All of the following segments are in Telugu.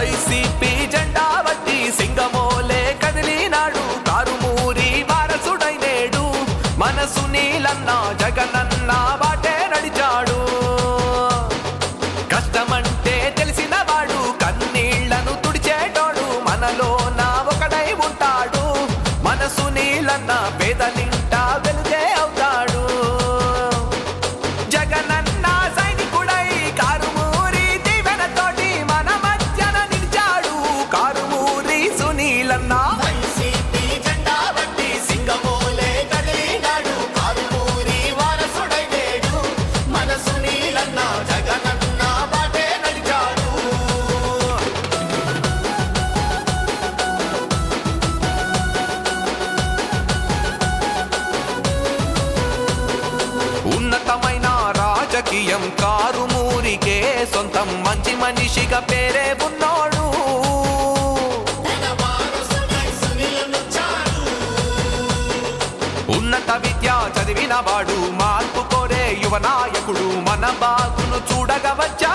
వైసీపీ జెండా వట్టి సింగమోలే కదిలినాడు. కారుమూరి వారసుడైనేడు మనసు నీలన్నా జగనన్న బాటే నడిచాడు. కష్టమంటే తెలిసినవాడు కన్నీళ్ళను తుడిచేటోడు. మనలో నా ఒకడై ఉంటాడు. మనసు నీలన్న పేదలింటా వెలుగే అవుతాడు. రాజకీయం కారుమూరికే సొంతం మంచి మనిషిగా పేరే ఉన్నాడు. ఉన్నత విద్య చదివిన వాడు మార్పు కోరే యువ నాయకుడు మన బాగును చూడగవచ్చా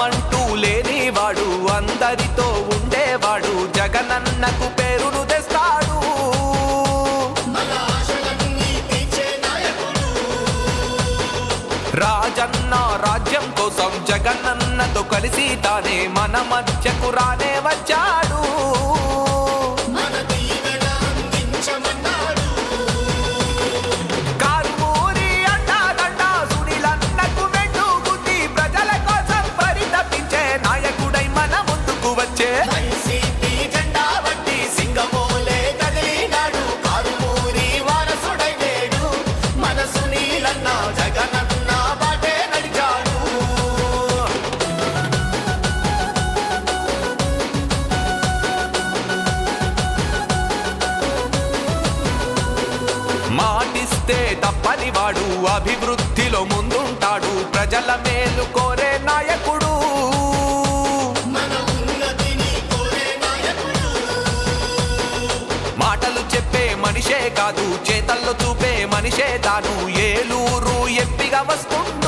అహమంటూ లేనివాడు అందరితో ఉండేవాడు జగనన్నకు పేరును తెస్తాడు. రాజన్న రాజ్యం కోసం జగనన్నతో కలిసి తానే మన మధ్యకు రానే వచ్చాడు. మాటిస్తే తప్పని వాడు అభివృద్ధిలో ముందుంటాడు ప్రజల మేలు కోరే నాయకుడు. కోరే నాయకుడు మాటలు చెప్పే మనిషే కాదు చేతల్లో చూపే మనిషే తాను. ఏలూరు ఎంపిగా వస్తుంది